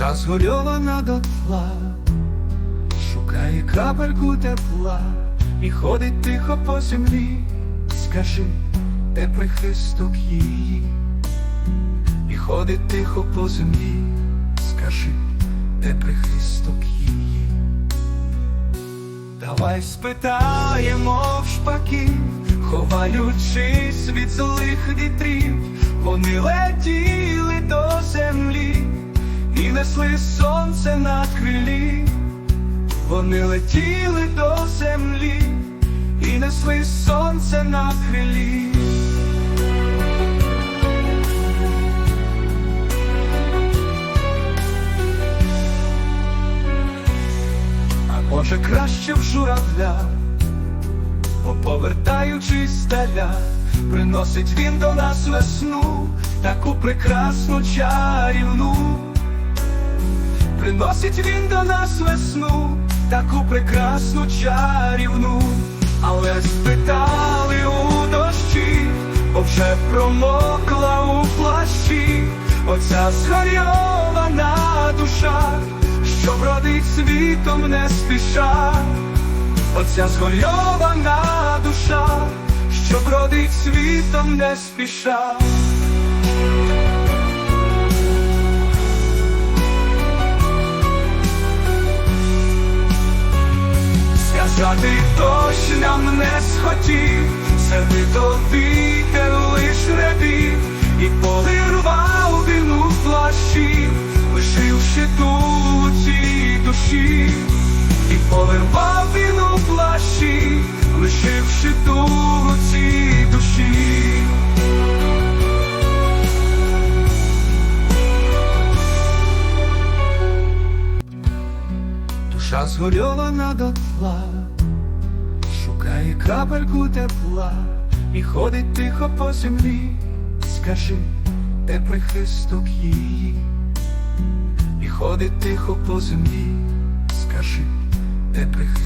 Душа згорьована дотла, шукає крапельку тепла і ходить тихо по землі. Скажи, де прихисток її, і ходить тихо по землі. Скажи, де прихисток її. Давай спитаємо в шпаків, ховаючись від злих вітрів, вони летіли до землі несли сонце на крилі, вони летіли до землі і несли сонце на крилі. А може краще в журавля, бо повертаючись здаля, приносить він до нас весну, таку прекрасну чарівну, приносить він до нас весну, таку прекрасну чарівну, але спитали у дощі, бо вже промокла у плащі, оця згорьована душа що бродить світом не спіша, оця згорьована душа, що бродить світом не спіша. Сказати дощ нам не схотів, сердито вітер лиш рядив, і полирвав він у плащі, лишивши ту цій душі, і полирвав він у плащі, лишивши ту цій душі. Душа згорьована дотла, шукає крапельку тепла і ходить тихо по землі. Скажи, де прихисток її, і ходить тихо по землі. Скажи, де прихисток.